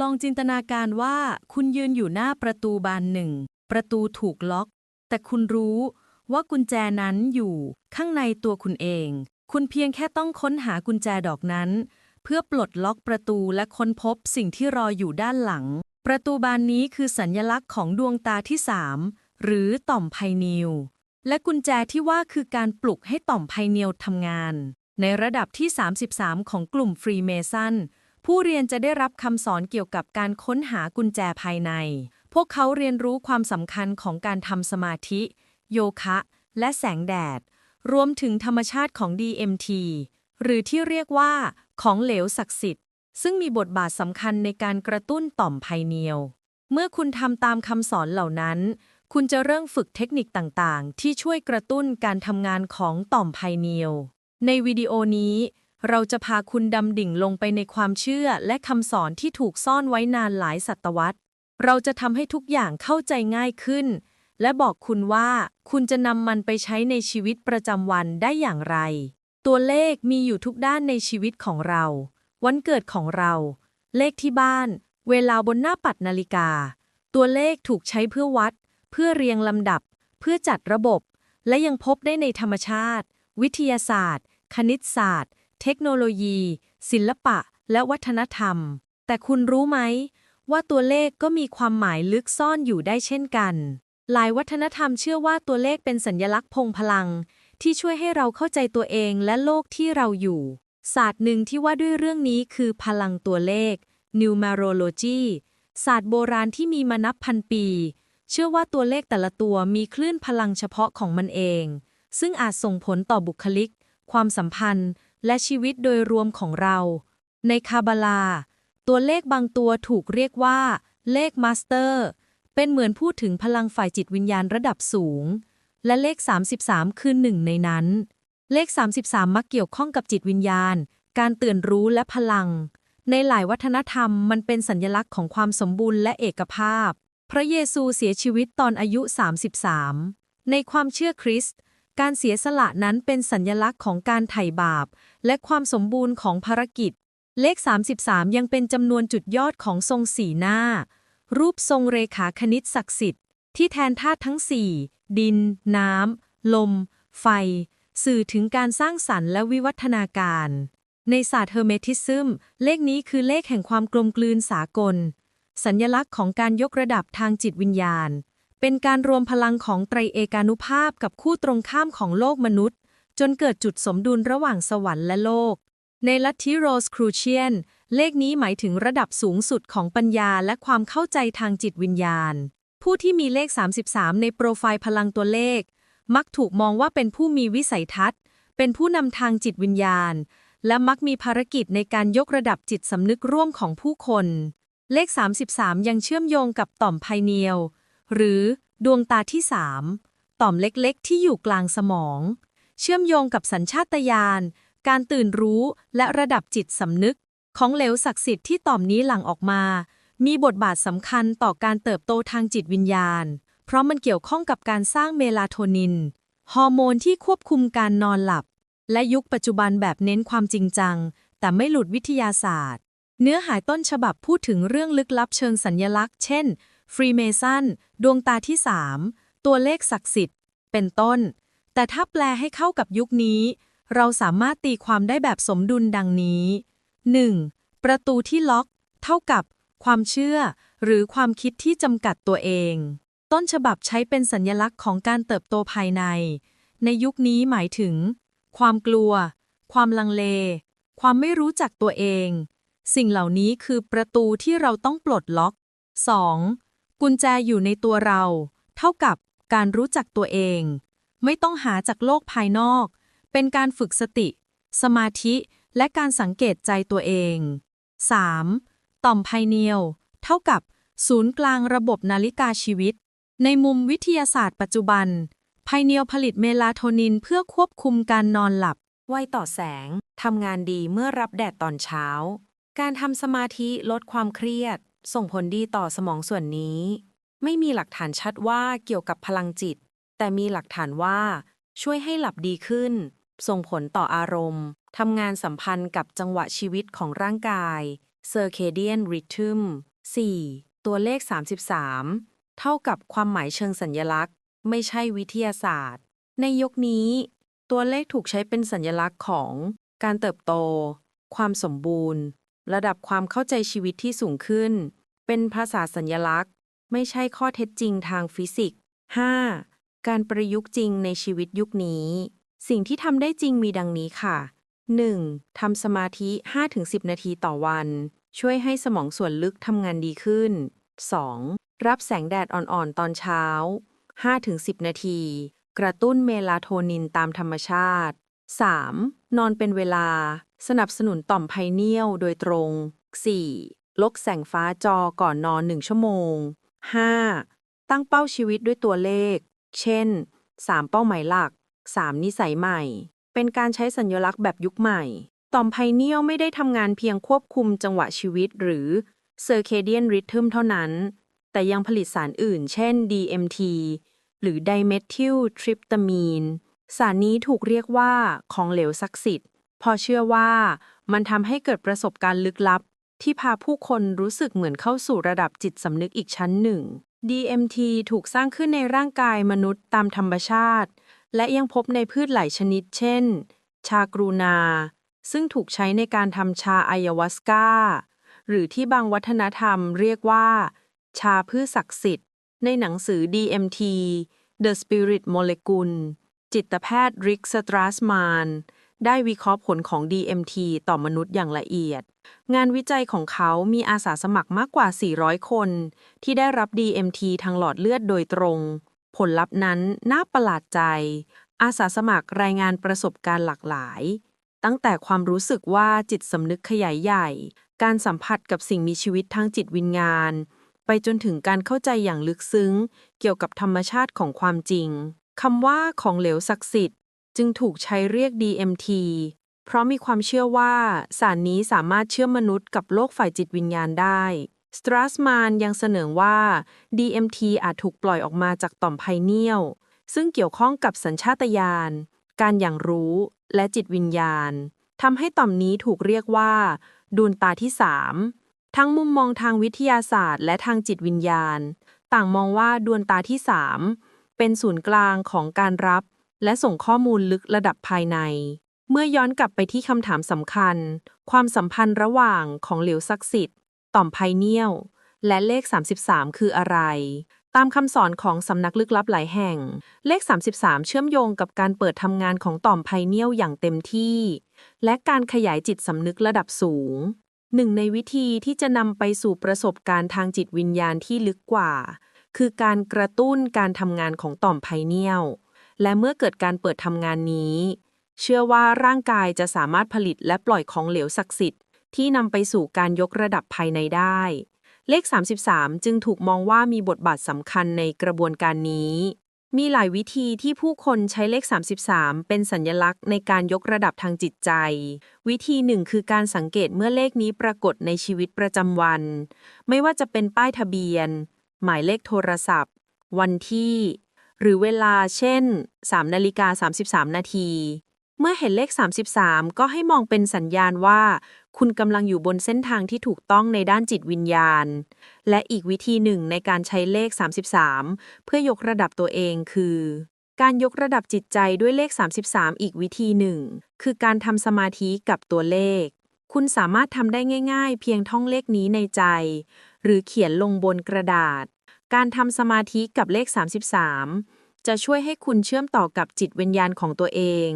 ลองจินตนาการว่าคุณยืนอยู่หน้าประตูบานหนึ่ง ประตูถูกล็อก แต่คุณรู้ว่ากุญแจนั้นอยู่ข้างในตัวคุณเอง คุณเพียงแค่ต้องค้นหากุญแจดอกนั้น เพื่อปลดล็อกประตูและค้นพบสิ่งที่รออยู่ด้านหลัง ประตูบานนี้คือสัญลักษณ์ของดวงตาที่สามหรือต่อมไพนิลและกุญแจที่ว่าคือการปลุกให้ต่อมไพนียลทำงาน ในระดับที่ 33 ของกลุ่มฟรีเมซัน ผู้เรียนจะได้รับคำสอนเกี่ยวกับการค้นหากุญแจภายใน พวกเขาเรียนรู้ความสำคัญของการทำสมาธิ โยคะ และแสงแดด รวมถึงธรรมชาติของ DMT หรือที่เรียกว่าของเหลวศักดิ์สิทธิ์ ซึ่งมีบทบาทสำคัญในการกระตุ้นต่อมไพเนียลเมื่อคุณทำตามคำสอนเหล่านั้น คุณจะเริ่มฝึกเทคนิคต่างๆ ที่ช่วยกระตุ้นการทำงานของต่อมไพเนียลในวิดีโอนี้ เราจะพาคุณดำดิ่งลงไปในความเชื่อและคำสอนที่ถูกซ่อนไว้นานหลายศตวรรษ เราจะทำให้ทุกอย่างเข้าใจง่ายขึ้น และบอกคุณว่าคุณจะนำมันไปใช้ในชีวิตประจำวันได้อย่างไร ตัวเลขมีอยู่ทุกด้านในชีวิตของเรา วันเกิดของเรา เลขที่บ้าน เวลาบนหน้าปัดนาฬิกา ตัวเลขถูกใช้เพื่อวัด เพื่อเรียงลำดับ เพื่อจัดระบบ และยังพบได้ในธรรมชาติ วิทยาศาสตร์ คณิตศาสตร์ เทคโนโลยี ศิลปะ และวัฒนธรรม แต่คุณรู้ไหม ว่าตัวเลขก็มีความหมายลึกซ่อนอยู่ได้เช่นกัน หลายวัฒนธรรมเชื่อว่าตัวเลขเป็นสัญลักษณ์พงพลัง ที่ช่วยให้เราเข้าใจตัวเองและโลกที่เราอยู่ ศาสตร์หนึ่งที่ว่าด้วยเรื่องนี้คือพลังตัวเลข numerology ศาสตร์โบราณที่มีมานับพันปี เชื่อว่าตัวเลขแต่ละตัวมีคลื่นพลังเฉพาะของมันเอง ซึ่งอาจส่งผลต่อบุคลิก ความสัมพันธ์ และชีวิตโดยรวมของเรา ในคาบาลา ตัวเลขบางตัวถูกเรียกว่า เลขมาสเตอร์ เป็นเหมือนพูดถึงพลังฝ่ายจิตวิญญาณระดับสูง และเลข 33 คือหนึ่งในนั้น เลข 33 มักเกี่ยวข้องกับจิตวิญญาณ การตื่นรู้และพลัง ในหลายวัฒนธรรมมันเป็นสัญลักษณ์ของความสมบูรณ์และเอกภาพ พระเยซูเสียชีวิตตอนอายุ 33 ในความเชื่อคริสต์ การเสียสละนั้นเป็นสัญลักษณ์ของการไถ่บาป และความสมบูรณ์ของภารกิจ เลข 33 ยังเป็นจำนวนจุดยอดของทรงสีหน้า รูปทรงเรขาคณิตศักดิ์สิทธิ์ ที่แทนธาตุทั้ง 4 ดิน น้ำ ลม ไฟ สื่อถึงการสร้างสรรค์และวิวัฒนาการ ในศาสตร์เฮอร์เมทิซึม เลขนี้คือเลขแห่งความกลมกลืนสากล สัญลักษณ์ของการยกระดับทางจิตวิญญาณ เป็นการรวมพลังของไตรเอกานุภาพกับคู่ตรงข้ามของโลกมนุษย์ จนเกิดจุดสมดุลระหว่างสวรรค์และโลก ในลัทธิโรสครูเชียน เลขนี้หมายถึงระดับสูงสุดของปัญญาและความเข้าใจทางจิตวิญญาณ ผู้ที่มีเลข 33 ในโปรไฟล์พลังตัวเลข มักถูกมองว่าเป็นผู้มีวิสัยทัศน์ เป็นผู้นำทางจิตวิญญาณ และมักมีภารกิจในการยกระดับจิตสำนึกร่วมของผู้คน เลข 33 ยังเชื่อมโยงกับต่อมไพเนียล หรือดวงตาที่3ต่อมเล็กๆ ที่อยู่กลางสมอง เชื่อมโยงกับสัญชาตญาณการตื่นรู้และระดับจิตสำนึก ของเหลวศักดิ์สิทธิ์ที่ต่อมนี้หลั่งออกมา มีบทบาทสำคัญต่อการเติบโตทางจิตวิญญาณ เพราะมันเกี่ยวข้องกับการสร้างเมลาโทนิน ฮอร์โมนที่ควบคุมการนอนหลับ และยุคปัจจุบันแบบเน้นความจริงจัง แต่ไม่หลุดวิทยาศาสตร์ เนื้อหาต้นฉบับพูดถึงเรื่องลึกลับเชิงสัญญลักษณ์ เช่น ฟรีเมซันดวงตาที่3ตัวเลขศักดิ์สิทธิ์ เป็นต้น แต่ถ้าแปลให้เข้ากับยุคนี้ เราสามารถตีความได้แบบสมดุลดังนี้ 1. ประตูที่ล็อก เท่ากับ ความเชื่อ หรือความคิดที่จำกัดตัวเอง ต้นฉบับใช้เป็นสัญลักษณ์ของการเติบโตภายใน ในยุคนี้หมายถึง ความกลัว ความลังเล ความไม่รู้จักตัวเอง สิ่งเหล่านี้คือประตูที่เราต้องปลดล็อก 2. กุญแจอยู่ในตัวเรา เท่ากับการรู้จักตัวเอง ไม่ต้องหาจากโลกภายนอก เป็นการฝึกสติ สมาธิและการสังเกตใจตัวเอง 3. ต่อมไพเนียลเท่ากับศูนย์กลางระบบนาฬิกาชีวิต ในมุมวิทยาศาสตร์ปัจจุบัน ไพเนียลผลิตเมลาโทนินเพื่อควบคุมการนอนหลับ ไวต่อแสง ทำงานดีเมื่อรับแดดตอนเช้า การทำสมาธิลดความเครียด ส่งผลดีต่อสมองส่วนนี้ ไม่มีหลักฐานชัดว่าเกี่ยวกับพลังจิต แต่มีหลักฐานว่า ช่วยให้หลับดีขึ้น ส่งผลต่ออารมณ์ทำงานสัมพันธ์กับจังหวะชีวิตของร่างกาย circadian rhythm 4. ตัวเลข 33 เท่ากับความหมายเชิงสัญญลักษณ์ ไม่ใช่วิทยาศาสตร์ ในยกนี้ ตัวเลขถูกใช้เป็นสัญลักษณ์ของ การเติบโต ความสมบูรณ์ ระดับความเข้าใจชีวิตที่สูงขึ้น เป็นภาษาสัญลักษณ์ ไม่ใช่ข้อเท็จจริงทางฟิสิกส์ 5. การประยุกต์จริงในชีวิตยุคนี้ สิ่งที่ทำได้จริงมีดังนี้ค่ะ 1. ทำสมาธิ 5-10 นาทีต่อวัน ช่วยให้สมองส่วนลึกทำงานดีขึ้น 2. รับแสงแดดอ่อนๆ ตอนเช้า 5-10 นาที กระตุ้นเมลาโทนินตามธรรมชาติ 3. นอนเป็นเวลา สนับสนุนต่อมไพเนียลโดยตรง 4. ลกแสงฟ้าจอก่อนนอน 1 ชั่วโมง 5. ตั้งเป้าชีวิตด้วยตัวเลข เช่น 3 เป้าหมายหลัก 3 นิสัยใหม่ เป็นการใช้สัญลักษณ์แบบยุคใหม่ ต่อมไพเนียลไม่ได้ทำงานเพียงควบคุมจังหวะชีวิตหรือ circadian rhythm เท่านั้น แต่ยังผลิตสารอื่น เช่น DMT หรือ dimethyltryptamine สารนี้ถูกเรียกว่าของเหลวศักดิ์สิทธิ์ พอเชื่อว่ามันทำให้เกิดประสบการณ์ลึกลับ ที่พาผู้คนรู้สึกเหมือนเข้าสู่ระดับจิตสำนึกอีกชั้นหนึ่ง DMT ถูกสร้างขึ้นในร่างกายมนุษย์ตามธรรมชาติ และยังพบในพืชหลายชนิด เช่น ชากรูนา ซึ่งถูกใช้ในการทำชาอายวาสกาหรือที่บางวัฒนธรรมเรียกว่า ชาพืชศักดิ์สิทธิ์ ในหนังสือ DMT The Spirit Molecule จิตแพทย์ริกสตราสมาน ได้วิเคราะห์ผลของ DMT ต่อมนุษย์อย่างละเอียด งานวิจัยของเขามีอาสาสมัครมากกว่า 400 คน ที่ได้รับ DMT ทางหลอดเลือดโดยตรง ผลลัพธ์นั้นน่าประหลาดใจ อาสาสมัครรายงานประสบการณ์หลากหลาย ตั้งแต่ความรู้สึกว่าจิตสำนึกขยายใหญ่ การสัมผัสกับสิ่งมีชีวิตทางจิตวิญญาณ ไปจนถึงการเข้าใจอย่างลึกซึ้ง เกี่ยวกับธรรมชาติของความจริงคำว่าของเหลวศักดิ์สิทธิ์ จึงถูกใช้เรียก DMT เพราะมีความเชื่อว่าสารนี้สามารถเชื่อมมนุษย์กับโลกฝ่ายจิตวิญญาณได้ สตราสมานยังเสนอว่า DMT อาจถูกปล่อยออกมาจากต่อมไพเนียล ซึ่งเกี่ยวข้องกับสัญชาตญาณ การอย่างรู้และจิตวิญญาณทำให้ต่อมนี้ถูกเรียกว่าดวงตาที่สามทั้งมุมมองทางวิทยาศาสตร์ และทางจิตวิญญาณ ต่างมองว่าดวงตาที่สามเป็นศูนย์กลางของการรับ และส่งข้อมูลลึกระดับภายใน เมื่อย้อนกลับไปที่คำถามสำคัญ ความสัมพันธ์ระหว่างของเหลวศักดิ์สิทธิ์ ต่อมไพเนียลและเลข 33 คืออะไร ตามคำสอนของสำนักลึกลับหลายแห่ง เลข 33 เชื่อมโยงกับการเปิดทำงานของต่อมไพเนียลอย่างเต็มที่ และการขยายจิตสำนึกระดับสูงหนึ่งในวิธีที่จะนำไปสู่ประสบการณ์ทางจิตวิญญาณที่ลึกกว่า คือการกระตุ้นการทำงานของต่อมไพเนียล และเมื่อเกิดการเปิดทำงานนี้ เชื่อว่าร่างกายจะสามารถผลิตและปล่อยของเหลวศักดิ์สิทธิ์ที่นำไปสู่การยกระดับภายในได้ เลข 33 จึงถูกมองว่ามีบทบาทสำคัญในกระบวนการนี้ มีหลายวิธีที่ผู้คนใช้เลข 33 เป็นสัญลักษณ์ในการยกระดับทางจิตใจ วิธีหนึ่งคือการสังเกตเมื่อเลขนี้ปรากฏในชีวิตประจำวัน ไม่ว่าจะเป็นป้ายทะเบียน หมายเลขโทรศัพท์ วันที่ หรือเวลาเช่น3นาฬิกา33 นาที เมื่อเห็นเลข 33 ก็ให้มองเป็นสัญญาณว่า คุณกำลังอยู่บนเส้นทางที่ถูกต้องในด้านจิตวิญญาณ และอีกวิธีหนึ่งในการใช้เลข 33 เพื่อยกระดับตัวเองคือ การยกระดับจิตใจด้วยเลข 33 อีกวิธีหนึ่ง คือการทำสมาธิกับตัวเลข คุณสามารถทำได้ง่าย ๆ เพียงท่องเลขนี้ในใจ หรือเขียนลงบนกระดาษ การทำสมาธิกับเลข 33 จะช่วยให้คุณเชื่อมต่อกับจิตวิญญาณของตัวเอง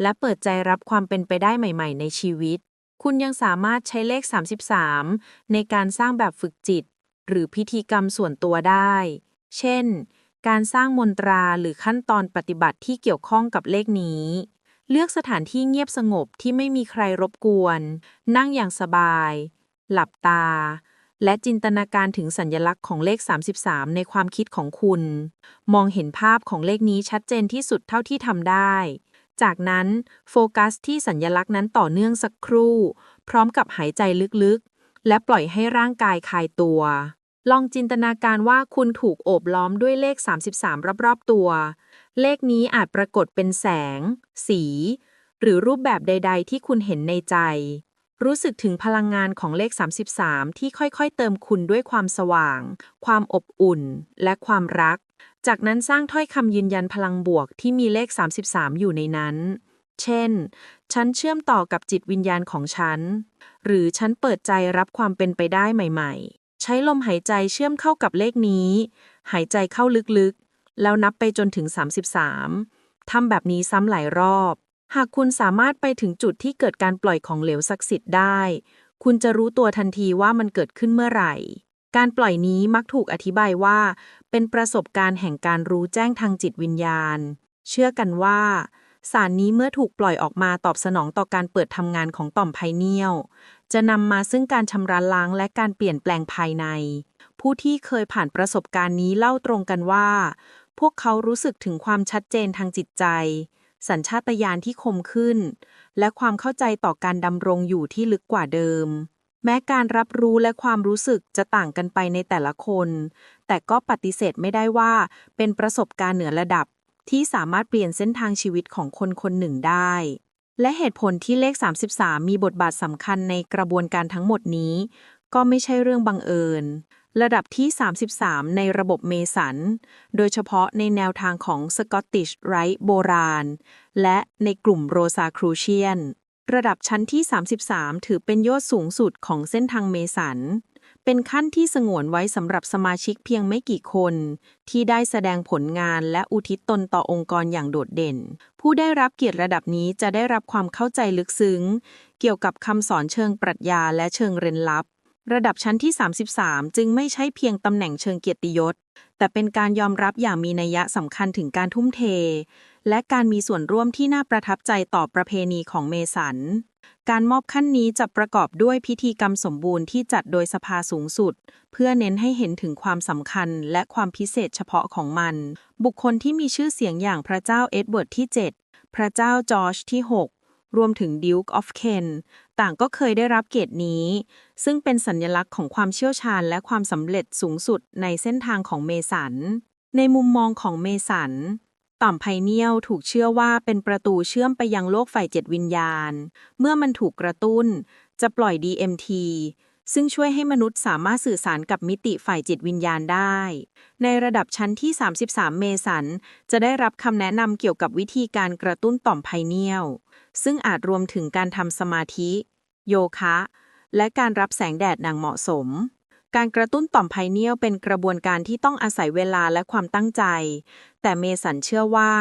และเปิดใจรับความเป็นไปได้ใหม่ ๆ ในชีวิต คุณยังสามารถใช้เลข 33 ในการสร้างแบบฝึกจิต หรือพิธีกรรมส่วนตัวได้ เช่น การสร้างมนตราหรือขั้นตอนปฏิบัติที่เกี่ยวข้องกับเลขนี้เลือกสถานที่เงียบสงบที่ไม่มีใครรบกวน นั่งอย่างสบาย หลับตา และจินตนาการถึงสัญลักษณ์ของเลข 33 ในความคิดของคุณ มองเห็นภาพของเลขนี้ชัดเจนที่สุดเท่าที่ทำได้ จากนั้นโฟกัสที่สัญลักษณ์นั้นต่อเนื่องสักครู่ พร้อมกับหายใจลึกๆ และปล่อยให้ร่างกายคลายตัว ลองจินตนาการว่าคุณถูกโอบล้อมด้วยเลข 33 รอบๆตัว เลขนี้อาจปรากฏเป็นแสง สี หรือรูปแบบใด ๆ ที่คุณเห็นในใจ รู้สึกถึงพลังงานของเลข 33 ที่ค่อยๆ เติมคุณด้วยความสว่าง ความอบอุ่น และความรัก จากนั้นสร้างถ้อยคำยืนยันพลังบวกที่มีเลข 33 อยู่ในนั้น เช่น ฉันเชื่อมต่อกับจิตวิญญาณของฉัน หรือฉันเปิดใจรับความเป็นไปได้ใหม่ ๆ ใช้ลมหายใจเชื่อมเข้ากับเลขนี้ หายใจเข้าลึกๆ แล้วนับไปจนถึง 33ทำแบบนี้ซ้ำหลายรอบ หากคุณสามารถไปถึงจุดที่เกิดการปล่อยของเหลวศักดิ์สิทธิ์ได้ คุณจะรู้ตัวทันทีว่ามันเกิดขึ้นเมื่อไหร่ การปล่อยนี้มักถูกอธิบายว่า เป็นประสบการณ์แห่งการรู้แจ้งทางจิตวิญญาณ เชื่อกันว่า สารนี้เมื่อถูกปล่อยออกมาตอบสนองต่อการเปิดทำงานของต่อมไพเนียล จะนำมาซึ่งการชำระล้างและการเปลี่ยนแปลงภายใน ผู้ที่เคยผ่านประสบการณ์นี้เล่าตรงกันว่า พวกเขารู้สึกถึงความชัดเจนทางจิตใจ สัญชาตญาณที่คมขึ้น และความเข้าใจต่อการดำรงอยู่ที่ลึกกว่าเดิม แม้การรับรู้และความรู้สึกจะต่างกันไปในแต่ละคน แต่ก็ปฏิเสธไม่ได้ว่า เป็นประสบการณ์เหนือระดับ ที่สามารถเปลี่ยนเส้นทางชีวิตของคนคนหนึ่งได้ และเหตุผลที่เลข 33 มีบทบาทสำคัญในกระบวนการทั้งหมดนี้ ก็ไม่ใช่เรื่องบังเอิญ ระดับที่ 33 ในระบบเมสัน โดยเฉพาะในแนวทางของสกอตติชไรท์โบราณ และในกลุ่มโรซาครูเชียน ระดับชั้นที่ 33 ถือเป็นยอดสูงสุดของเส้นทางเมสัน เป็นขั้นที่สงวนไว้สำหรับสมาชิกเพียงไม่กี่คน ที่ได้แสดงผลงานและอุทิศตนต่อองค์กรอย่างโดดเด่น ผู้ได้รับเกียรติระดับนี้จะได้รับความเข้าใจลึกซึ้ง เกี่ยวกับคำสอนเชิงปรัชญาและเชิงเร้นลับ ระดับชั้นที่ 33 จึงไม่ใช่เพียงตำแหน่งเชิงเกียรติยศ แต่เป็นการยอมรับอย่างมีนัยยะสำคัญถึงการทุ่มเท และการมีส่วนร่วมที่น่าประทับใจต่อประเพณีของเมสัน การมอบขั้นนี้จะประกอบด้วยพิธีกรรมสมบูรณ์ที่จัดโดยสภาสูงสุด เพื่อเน้นให้เห็นถึงความสำคัญและความพิเศษเฉพาะของมัน บุคคลที่มีชื่อเสียงอย่างพระเจ้าเอ็ดเวิร์ดที่ 7 พระเจ้าจอร์จที่ 6 รวมถึงดิวก์ออฟเคนต่างก็เคยได้รับเกียรตินี้ ซึ่งเป็นสัญลักษณ์ของความเชี่ยวชาญและความสำเร็จสูงสุดในเส้นทางของเมสัน ในมุมมองของเมสัน ต่อมไพเนียลถูกเชื่อว่าเป็นประตูเชื่อมไปยังโลกฝ่ายเจ็ดวิญญาณ เมื่อมันถูกกระตุ้น จะปล่อย DMT ซึ่งช่วยให้มนุษย์สามารถสื่อสารกับมิติฝ่ายจิตวิญญาณได้ ในระดับชั้นที่ 33 เมสัน จะได้รับคำแนะนำเกี่ยวกับวิธีการกระตุ้นต่อมไพเนียล ซึ่งอาจรวมถึงการทำสมาธิ โยคะ และการรับแสงแดดอย่างเหมาะสมการกระตุ้นต่อมไพเนียลเป็นกระบวนการที่ต้องอาศัยเวลาและความตั้งใจ แต่เมสันเชื่อว่า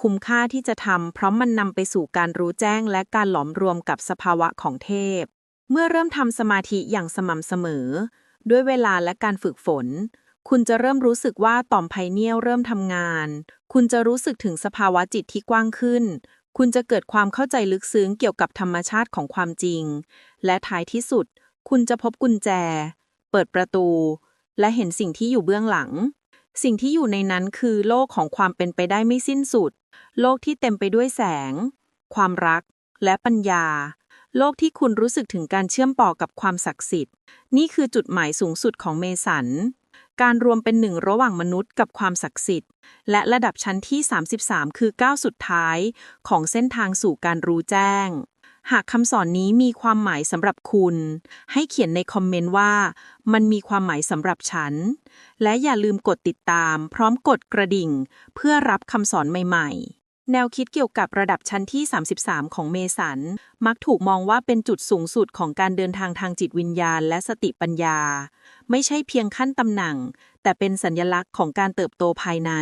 คุ้มค่าที่จะทำเพราะมันนำไปสู่การรู้แจ้งและการหลอมรวมกับสภาวะของเทพ เมื่อเริ่มทำสมาธิอย่างสม่ำเสมอ ด้วยเวลาและการฝึกฝน คุณจะเริ่มรู้สึกว่าต่อมไพเนียลเริ่มทำงาน คุณจะรู้สึกถึงสภาวะจิตที่กว้างขึ้น คุณจะเกิดความเข้าใจลึกซึ้งเกี่ยวกับธรรมชาติของความจริง และท้ายที่สุด คุณจะพบกุญแจ เปิดประตู และเห็นสิ่งที่อยู่เบื้องหลัง สิ่งที่อยู่ในนั้นคือโลกของความเป็นไปได้ไม่สิ้นสุด โลกที่เต็มไปด้วยแสง ความรัก และปัญญา โลกที่คุณรู้สึกถึงการเชื่อมต่อกับความศักดิ์สิทธิ์ นี่คือจุดหมายสูงสุดของเมสัน การรวมเป็นหนึ่งระหว่างมนุษย์กับความศักดิ์สิทธิ์ และระดับชั้นที่ 33 คือก้าวสุดท้ายของเส้นทางสู่การรู้แจ้ง หากคำสอนนี้มีความหมายสำหรับคุณ ให้เขียนในคอมเมนต์ว่า มันมีความหมายสำหรับฉัน และอย่าลืมกดติดตาม พร้อมกดกระดิ่ง เพื่อรับคำสอนใหม่ ๆ แนวคิดเกี่ยวกับระดับชั้นที่ 33 ของเมสัน มักถูกมองว่าเป็นจุดสูงสุดของการเดินทางทางจิตวิญญาณและสติปัญญา ไม่ใช่เพียงขั้นตำแหน่ง แต่เป็นสัญลักษณ์ของการเติบโตภายใน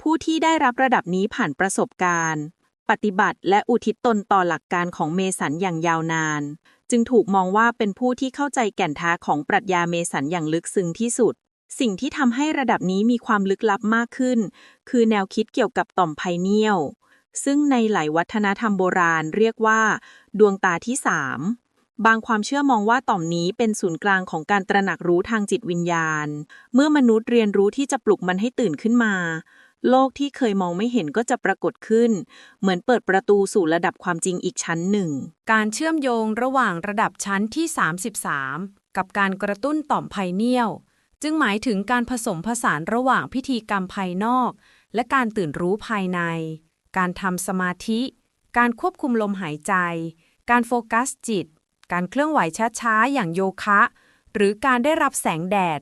ผู้ที่ได้รับระดับนี้ผ่านประสบการณ์ ปฏิบัติและอุทิศตนต่อหลักการของเมสันอย่างยาวนาน จึงถูกมองว่าเป็นผู้ที่เข้าใจแก่นแท้ของปรัชญาเมสันอย่างลึกซึ้งที่สุด สิ่งที่ทำให้ระดับนี้มีความลึกลับมากขึ้น คือแนวคิดเกี่ยวกับต่อมไพเนียล ซึ่งในหลายวัฒนธรรมโบราณเรียกว่า ดวงตาที่สามบางความเชื่อมองว่าต่อมนี้เป็นศูนย์กลางของการตระหนักรู้ทางจิตวิญญาณ เมื่อมนุษย์เรียนรู้ที่จะปลุกมันให้ตื่นขึ้นมา โลกที่เคยมองไม่เห็นก็จะปรากฏขึ้น เหมือนเปิดประตูสู่ระดับความจริงอีกชั้นหนึ่ง การเชื่อมโยงระหว่างระดับชั้นที่ 33 กับการกระตุ้นต่อมไพเนียล จึงหมายถึงการผสมผสานระหว่างพิธีกรรมภายนอก และการตื่นรู้ภายใน การทำสมาธิ การควบคุมลมหายใจ การโฟกัสจิต การเคลื่อนไหวช้าๆ อย่างโยคะ หรือการได้รับแสงแดด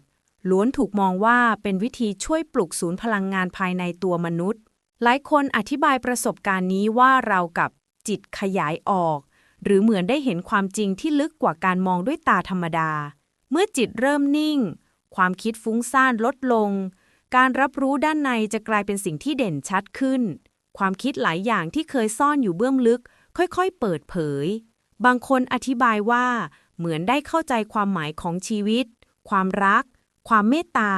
ล้วนถูกมองว่าเป็นวิธีช่วยปลุกศูนย์พลังงานภายในตัวมนุษย์ หลายคนอธิบายประสบการณ์นี้ว่าเรากับจิตขยายออก หรือเหมือนได้เห็นความจริงที่ลึกกว่าการมองด้วยตาธรรมดา เมื่อจิตเริ่มนิ่ง ความคิดฟุ้งซ่านลดลง การรับรู้ด้านในจะกลายเป็นสิ่งที่เด่นชัดขึ้น ความคิดหลายอย่างที่เคยซ่อนอยู่เบื้องลึก ค่อยๆ เปิดเผย บางคนอธิบายว่า เหมือนได้เข้าใจความหมายของชีวิต ความรัก ความเมตตา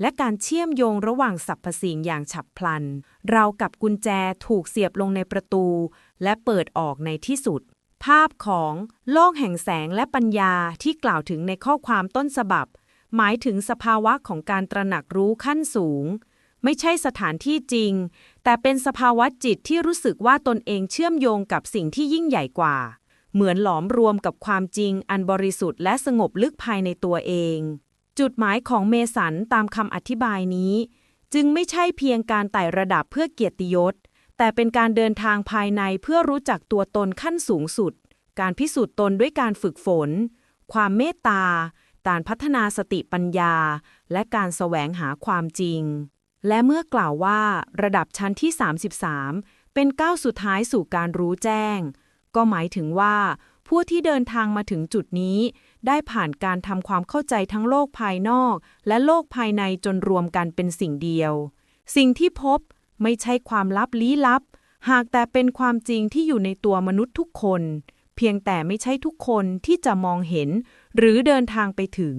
และการเชื่อมโยงระหว่างสรรพสิ่งอย่างฉับพลัน เรากับกุญแจถูกเสียบลงในประตู และเปิดออกในที่สุดภาพของโลกแห่งแสงและปัญญาที่กล่าวถึงในข้อความต้นฉบับ หมายถึงสภาวะของการตระหนักรู้ขั้นสูง ไม่ใช่สถานที่จริง แต่เป็นสภาวะจิตที่รู้สึกว่าตนเองเชื่อมโยงกับสิ่งที่ยิ่งใหญ่กว่า เหมือนหลอมรวมกับความจริงอันบริสุทธิ์และสงบลึกภายในตัวเอง จุดหมายของเมสันตามคำอธิบายนี้ จึงไม่ใช่เพียงการไต่ระดับเพื่อเกียรติยศ แต่เป็นการเดินทางภายในเพื่อรู้จักตัวตนขั้นสูงสุด การพิสูจน์ตนด้วยการฝึกฝน ความเมตตา การพัฒนาสติปัญญา และการแสวงหาความจริง และเมื่อกล่าวว่า ระดับชั้นที่ 33 เป็นก้าวสุดท้ายสู่การรู้แจ้ง ก็หมายถึงว่า ผู้ที่เดินทางมาถึงจุดนี้ ได้ผ่านการทำความเข้าใจทั้งโลกภายนอก และโลกภายในจนรวมกันเป็นสิ่งเดียว สิ่งที่พบไม่ใช่ความลับลี้ลับ หากแต่เป็นความจริงที่อยู่ในตัวมนุษย์ทุกคน เพียงแต่ไม่ใช่ทุกคนที่จะมองเห็น หรือเดินทางไปถึง